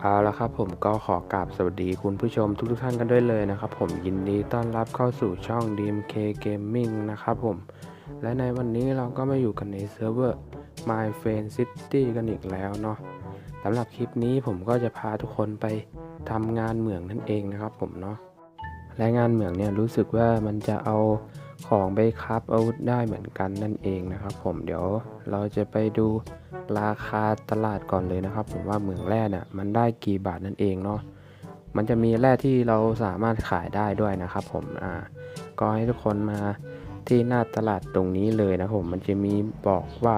เอาละครับผมก็ขอกราบสวัสดีคุณผู้ชมทุกๆท่านกันด้วยเลยนะครับ ผมยินดีต้อนรับเข้าสู่ช่อง DMK Gaming นะครับผม และในวันนี้เราก็มาอยู่กันในเซิร์ฟเวอร์ My f r i e n d City กันอีกแล้วเนาะสำหรับคลิปนี้ผมก็จะพาทุกคนไปทำงานเหมืองนั่นเองนะครับผมเนาะและงานเหมืองเนี่ยรู้สึกว่ามันจะเอา ของไปคราฟอาวุธได้เหมือนกันนั่นเองนะครับผมเดี๋ยวเราจะไปดูราคาตลาดก่อนเลยนะครับ ผมว่าเหมืองแร่เนี่ยมันได้กี่บาทนั่นเองเนาะมันจะมีแร่ที่เราสามารถขายได้ด้วยนะครับผมอ่าก็ให้ทุกคนมาที่หน้าตลาดตรงนี้เลยนะครับผมมันจะมีบอกว่า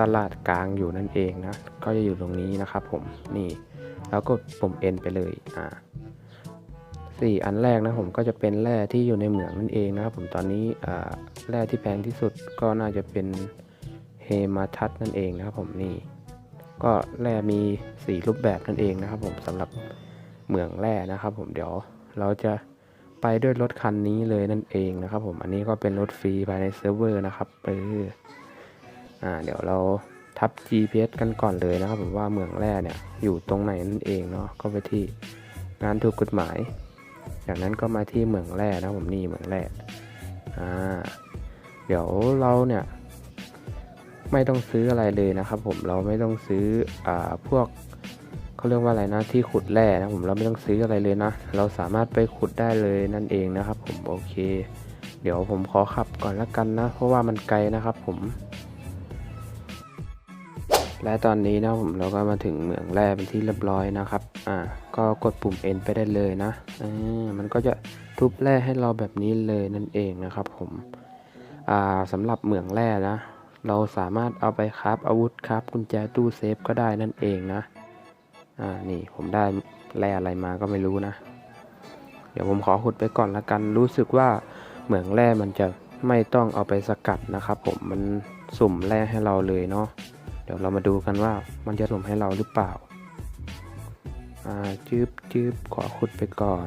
ตลาดกลางอยู่นั่นเองนะก็จะอยู่ตรงนี้นะครับผมนี่แล้วกดปุ่ม N ไปเลยอ่า สี่อันแรกนะผมก็จะเป็นแร่ที่อยู่ในเหมืองนั่นเองนะครับผมตอนนี้แร่ที่แพงที่สุดก็น่าจะเป็นเฮมาทัศนั่นเองนะครับผมนี่ก็แร่มีสีรูปแบบนั่นเองนะครับผมสำหรับเหมืองแร่นะครับผมเดี๋ยวเราจะไปด้วยรถคันนี้เลยนั่นเองนะครับผมอันนี้ก็เป็นรถฟรีภายในเซิร์ฟเวอร์นะครับเอออ่าเดี๋ยวเราทับ GPS กันก่อนเลยนะครับผมว่าเหมืองแร่เนี่ยอยู่ตรงไหนนั่นเองเนาะก็ไปที่งานถูกกฎหมาย จากนั้นก็มาที่เหมืองแร่นะผมนี่เหมืองแร่อ่าเดี๋ยวเราเนี่ยไม่ต้องซื้ออะไรเลยนะครับ ผมเราไม่ต้องซื้ออ่าพวกเขาเรียกว่าอะไรนะที่ขุดแร่นะผมเราไม่ต้องซื้ออะไรเลยนะ เราสามารถไปขุดได้เลยนั่นเองนะครับ ผมโอเค เดี๋ยวผมขอขับก่อนละกันนะ เพราะว่ามันไกลนะครับ ผม และตอนนี้นะผมเราก็มาถึงเหมืองแร่เป็นที่เรียบร้อยนะครับ อ่า ก็กดปุ่ม N ไปได้เลยนะอ่ามันก็จะทุบแร่ให้เราแบบนี้เลยนั่นเองนะครับผมอ่าสำหรับเหมืองแร่นะ เราสามารถเอาไปคราฟอาวุธคราฟกุญแจตู้เซฟก็ได้นั่นเองนะอ่านี่ผมได้แร่อะไรมาก็ไม่รู้นะ เดี๋ยวผมขอขุดไปก่อนละกันรู้สึกว่าเหมืองแร่มันจะไม่ต้องเอาไปสกัดนะครับ ผมมันสุ่มแร่ให้เราเลยเนาะเดี๋ยวเรามาดูกันว่ามันจะสุ่มให้เราหรือเปล่า อ่าจืบจืบขอขุดไปก่อน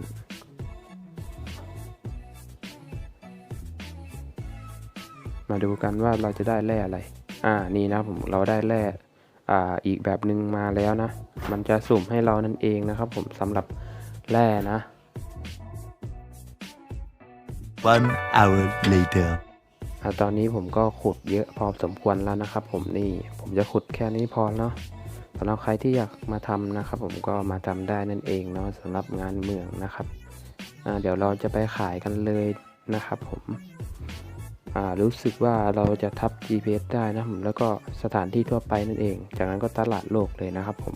มาดูกันว่าเราจะได้แร่อะไร อ่า นี่นะผมเราได้แร่ อ่า อีกแบบหนึ่งมาแล้วนะ มันจะสุ่มให้เรานั่นเองนะครับ ผมสำหรับแร่นะ One hour later. อ่าตอนนี้ผมก็ขุดเยอะพอสมควรแล้วนะครับผมนี่ ผมจะขุดแค่นี้พอเนาะ สำหรับใครที่อยากมาทำนะครับ ผมก็มาทำได้นั่นเองเนาะสำหรับงานเมืองนะครับเดี๋ยวเราจะไปขายกันเลยนะครับ ผมรู้สึกว่าเราจะทับ GPS ได้นะผมแล้วก็สถานที่ทั่วไปนั่นเอง จากนั้นก็ตลาดโลกเลยนะครับผม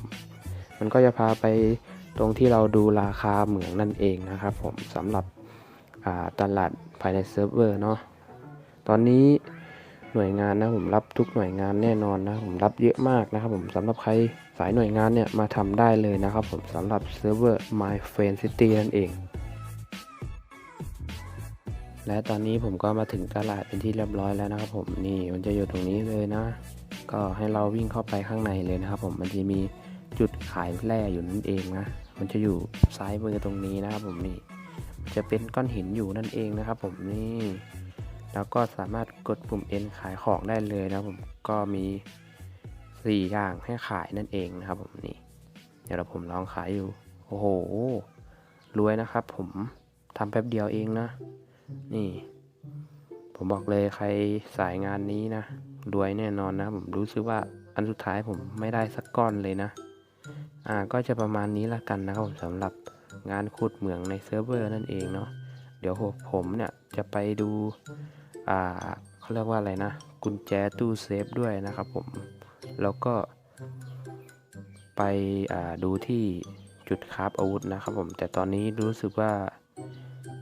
มันก็จะพาไปตรงที่เราดูราคาเหมืองนั่นเองนะครับ ผมสำหรับตลาดภายในเซิร์ฟเวอร์เนาะตอนนี้ หน่วยงานนะผมรับทุกหน่วยงานแน่นอนนะผมรับเยอะมากนะครับผมสำหรับใครสายหน่วยงานเนี่ยมาทำได้เลยนะครับผมสำหรับเซิร์ฟเวอร์ My Friend City นั่นเอง และตอนนี้ผมก็มาถึงตลาดเป็นที่เรียบร้อยแล้วนะครับผมนี่มันจะอยู่ตรงนี้เลยนะ ก็ให้เราวิ่งเข้าไปข้างในเลยนะครับผมมันจะมีจุดขายแร่อยู่นั่นเองนะมันจะอยู่ซ้ายมือตรงนี้นะครับผมนี่จะเป็นก้อนหินอยู่นั่นเองนะครับผมนี่ แล้วก็สามารถกดปุ่ม N ขายของได้เลยนะผมก็มี 4 อย่างให้ขายนั่นเองนะครับผมนี่เดี๋ยวเราผมลองขายอยู่โอ้โหรวยนะครับ ผมทำแป๊บเดียวเองนะ นี่ ผมบอกเลยใครสายงานนี้นะรวยแน่นอนนะ ผมรู้สึกว่าอันสุดท้ายผมไม่ได้สักก้อนเลยนะ อ่าก็จะประมาณนี้ละกันนะครับผมสำหรับงานขุดเหมืองในเซิร์ฟเวอร์นั่นเองเนาะ เดี๋ยวผมเนี่ยจะไปดูอ่าเขาเรียกว่าอะไรนะ กุญแจตู้เซฟด้วยนะครับผม แล้วก็ไปอ่าดูที่จุดคราฟอาวุธนะครับผม แต่ตอนนี้รู้สึกว่า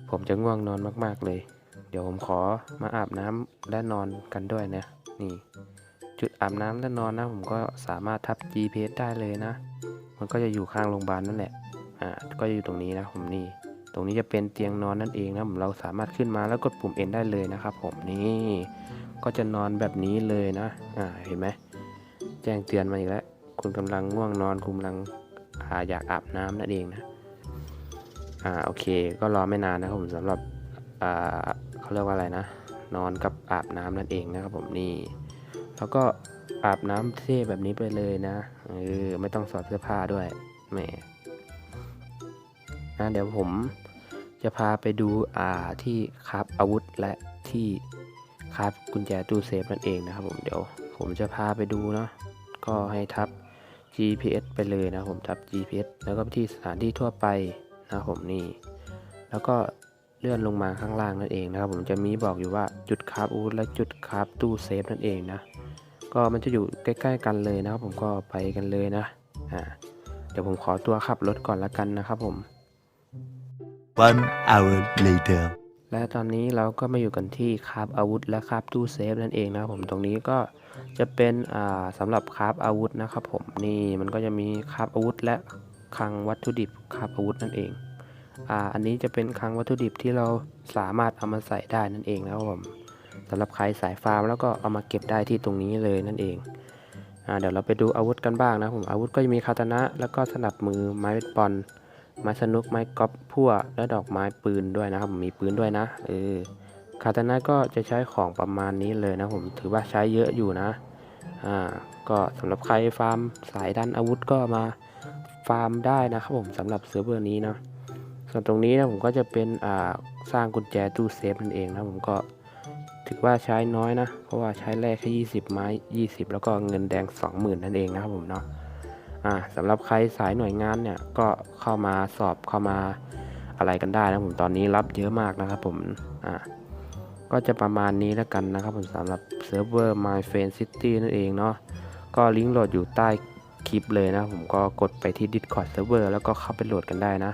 ผมจะง่วงนอนมากๆเลย เดี๋ยวผมขอมาอาบน้ำและนอนกันด้วยนะ นี่ จุดอาบน้ำและนอนนะ ผมก็สามารถทับ GPS ได้เลยนะ มันก็จะอยู่ข้างโรงพยาบาลนั่นแหละ อ่า ก็อยู่ตรงนี้นะผมนี่ รงนี้จะเป็นเตียงนอนนั่นเองนะผมเราสามารถขึ้นมาแล้วกดปุ่ม N ได้เลยนะครับ ผมนี่ก็จะนอนแบบนี้เลยนะอ่าเห็นไหมแจ้งเตือนมาอีกแล้วคุณกำลังง่วงนอนคุณกำลังอาอยากอาบน้ำนั่นเองนะอ่าโอเค ก็รอไม่นานนะครับผมสำหรับอ่าเขาเรียกว่าอะไรนะ นอนกับอาบน้ำนั่นเองนะครับผมนี่ แล้วก็อาบน้ำเท่แบบนี้ไปเลยนะเออไม่ต้องสอดเสื้อผ้าด้วยแหมนะเดี๋ยวผม จะพาไปดูอ่าที่คราฟอาวุธและที่คราฟกุญแจตู้เซฟนั่นเองนะครับผมเดี๋ยวผมจะพาไปดูเนาะก็ให้ทับ GPS ไปเลยนะผมทับ GPS แล้วก็ไปที่สถานที่ทั่วไปนะผมนี่ แล้วก็เลื่อนลงมาข้างล่างนั่นเองนะครับผมจะมีบอกอยู่ว่าจุดคราฟอาวุธและจุดคราฟตู้เซฟนั่นเองนะก็มันจะอยู่ใกล้ ๆ กันเลยนะครับผมก็ไปกันเลยนะอ่าเดี๋ยวผมขอตัวขับรถก่อนละกันนะครับผม One hour later. และตอนนี้เราก็มาอยู่กันที่คาฟอาวุธและคาฟตู้เซฟนั่นเองนะครับผมตรงนี้ก็จะเป็นสำหรับคาฟอาวุธนะครับผมนี่มันก็จะมีคาฟอาวุธและคลังวัตถุดิบคาฟอาวุธนั่นเองอ่าอันนี้จะเป็นคลังวัตถุดิบที่เราสามารถเอามาใส่ได้นั่นเองนะครับผมสำหรับใครสายฟาร์มแล้วก็เอามาเก็บได้ที่ตรงนี้เลยนั่นเองอ่าเดี๋ยวเราไปดูอาวุธกันบ้างนะผมอาวุธก็จะมีคาตานะแล้วก็สนับมือไม้เบสบอล ไม้สนุกไม้กอล์ฟพั่วและดอกไม้ปืนด้วยนะครับผมมีปืนด้วยนะเออคาตานะก็จะใช้ของประมาณนี้เลยนะผมถือว่าใช้เยอะอยู่นะอ่าก็สำหรับใครฟาร์มสายด้านอาวุธก็มาฟาร์มได้นะครับผมสำหรับเซิร์ฟเวอร์นี้เนาะส่วนตรงนี้นะผมก็จะเป็นอ่าสร้างกุญแจตู้เซฟนั่นเองนะผมก็ถือว่าใช้น้อยนะ เพราะว่าใช้แรกแค่ 20 ไม้ 20 แล้วก็เงินแดง 20,000 นั่นเองนะครับผมเนาะ สำหรับใครสายหน่วยงานเนี่ยก็เข้ามาสอบเข้ามาอะไรกันได้นะผมตอนนี้รับเยอะมากนะครับผมอ่าก็จะประมาณนี้แล้วกันนะครับผมสำหรับเซิร์ฟเวอร์ My f r i e n d City นั่นเองเนาะก็ลิงก์โหลดอยู่ใต้คลิปเลยนะผมก็กดไปที่ Discord Server แล้วก็เข้าไปโหลดกันได้นะ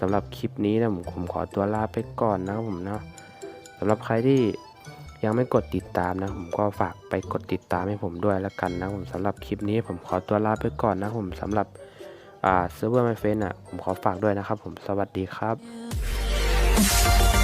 สำหรับคลิปนี้นะผมผมขอตัวลาไปก่อนนะครับผมเนาะสำหรับใครที่ ยังไม่กดติดตามนะ ผมก็ฝากไปกดติดตามให้ผมด้วยแล้วกันนะผมสำหรับคลิปนี้ผมขอตัวลาไปก่อนนะผมสำหรับอ่าเซิร์ฟเวอร์ไมเฟนอะผมขอฝากด้วยนะครับผมสวัสดีครับ